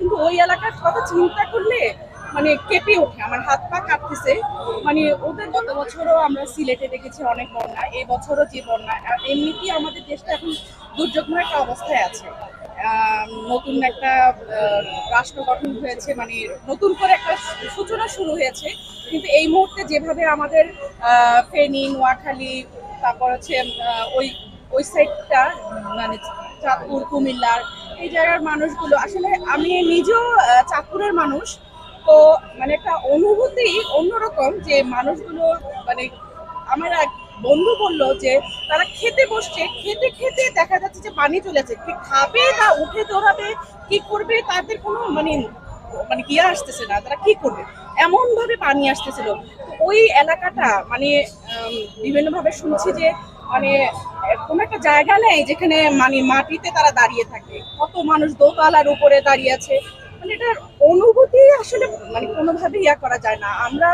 কিন্তু ওই এলাকার কথা চিন্তা করলে মানে কেঁপে ওঠে, আমার হাত পা কাঁপতেছে। মানে ওদের গত বছরও আমরা সিলেটে দেখেছি অনেক বন্যা, এই বছরও যে বন্যা। এমনিতেই আমাদের দেশটা এখন দুর্যোগময় একটা অবস্থায় আছে। নতুন একটা রাষ্ট্র গঠন হয়েছে মানে নতুন করে একটা সূচনা শুরু হয়েছে। কিন্তু এই মুহূর্তে যেভাবে আমাদের ফেনী, নোয়াখালী, তারপর হচ্ছে ওই ওই সাইডটা মানে চাঁদপুর, কুমিল্লার এই জায়গার মানুষগুলো। আসলে আমি নিজেও চাঁদপুরের মানুষ, তো মানে একটা অনুভূতি অন্যরকম যে মানুষগুলো মানে আমার এক বন্ধু বলল যে, তারা খেতে বসছে, খেতে খেতে দেখা যাচ্ছে যে পানি চলেছে কি খাবে না উঠে দৌড়াবে, কি করবে তাদের কোনো মানে মানে গিয়ে আসতেছে না, তারা কি করবে? এমন ভাবে পানি আসতেছিল। ওই এলাকাটা মানে বিভিন্নভাবে শুনছি যে মানে কোনো একটা জায়গা নেই যেখানে মানে মাটিতে তারা দাঁড়িয়ে থাকে। কত মানুষ দোতলার উপরে দাঁড়িয়ে আছে। মানে এটার অনুভূতি আসলে মানে কোনোভাবে ইয়া করা যায় না। আমরা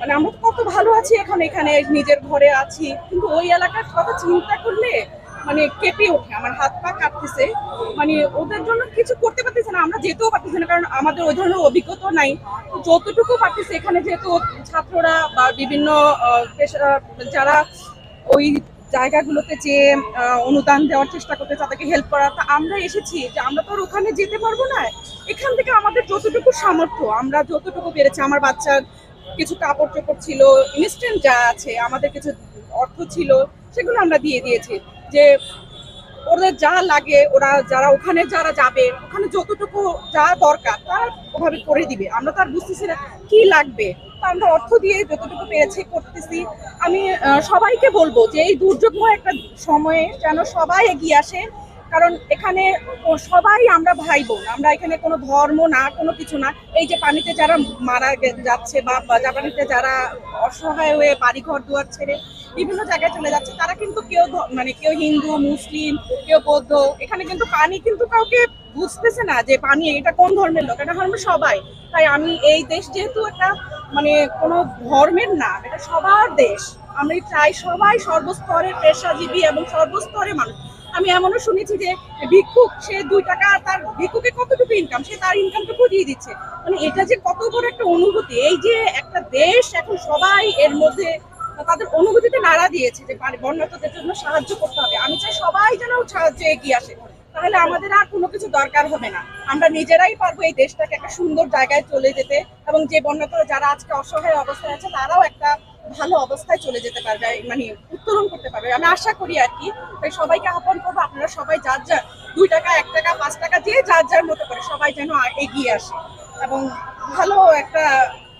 মানে আমরা কত ভালো আছি এখন এখানে, নিজের ঘরে আছি। কিন্তু ওই এলাকার কথা চিন্তা করলে মানে কেঁপে ওঠে। আমার হাত পা কাঁপতেছে। মানে ওদের জন্য কিছু করতে পারতেছে না। আমরা যেতেও পারতেছি না। কারণ আমাদের ওই ধরনের অভিজ্ঞতা নাই। যতটুকু পারতেছে, এখানে যেহেতু ছাত্ররা বা বিভিন্ন যারা ওই জায়গাগুলোতে যে অনুদান দেওয়ার চেষ্টা করতে, তাদেরকে হেল্প করা, তা আমরা এসেছি যে আমরা তো আর ওখানে যেতে পারব না। এখান থেকে আমাদের যতটুকু সামর্থ্য, আমরা যতটুকু পেরেছি, আমার বাচ্চার কিছু কাপড় চোপড় ছিল ইনস্ট্যান্ট যা আছে, আমাদের কিছু অর্থ ছিল, সেগুলো আমরা দিয়ে দিয়েছি। যে, ওদের যা লাগে, ওরা যারা ওখানে যারা যাবে, ওখানে যতটুকু যা দরকার, তারা ওভাবে করে দিবে। আমরা তো আর বুঝতেছি না কি লাগবে। আমরা অর্থ দিয়ে যতটুকু পেয়েছি করতেছি, আমি সবাইকে বলব যে এই দুর্যোগময় একটা সময়ে যেন সবাই এগিয়ে আসে। কারণ এখানে সবাই আমরা ভাই বোন আমরা এখানে কোনো ধর্ম না, কোনো কিছু না। এই যে পানিতে যারা মারা যাচ্ছে বা জাপানিতে যারা অসহায় হয়ে বাড়িঘর, দুয়ার ছেড়ে বিভিন্ন জায়গায় চলে যাচ্ছে, তারা কিন্তু কেউ মানে কেউ হিন্দু, মুসলিম, কেউ বৌদ্ধ, এখানে কিন্তু পানি কিন্তু কাউকে বুঝতেছে না যে পানি এটা কোন ধর্মের লোক? এটা ধর্মের সবাই। তাই আমি এই দেশ যেহেতু একটা মানে কোনো ধর্মের না, এটা সবার দেশ। আমি চাই সবাই সর্বস্তরের পেশাজীবী এবং সর্বস্তরে মানুষ। আমি এমনও শুনেছি যে ভিক্ষুক, সে দুই টাকা তার ভিক্ষুকে কতটুকু ইনকাম সে তার ইনকামটুকু দিয়ে দিচ্ছে। মানে এটা যে কত বড় একটা অনুভূতি, এই যে একটা দেশ এখন সবাই এর মধ্যে তাদের অনুভূতিতে নাড়া দিয়েছে যে বন্যার্তদের জন্য সাহায্য করতে হবে। আমি চাই সবাই যেন সাহায্যে এগিয়ে আসে। তাহলে আমাদের আর কোনো কিছু দরকার হবে না। আমরা নিজেরাই পারব এই দেশটাকে একটা সুন্দর জায়গায় চলে যেতে এবং যে বন্যার্তরা যারা আজকে অসহায় অবস্থায় আছে, তারাও একটা ভালো অবস্থায় চলে যেতে পারবে মানে উত্তরণ করতে পারবে। আমি আশা করি আর কি, তাই সবাইকে আহ্বান করব আপনারা সবাই যার যার দুই টাকা, এক টাকা, পাঁচ টাকা, যে যার যার মতো করে সবাই যেন এগিয়ে আসে এবং ভালো একটা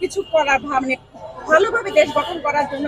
কিছু করার মানে ভালোভাবে দেশ গঠন করার জন্য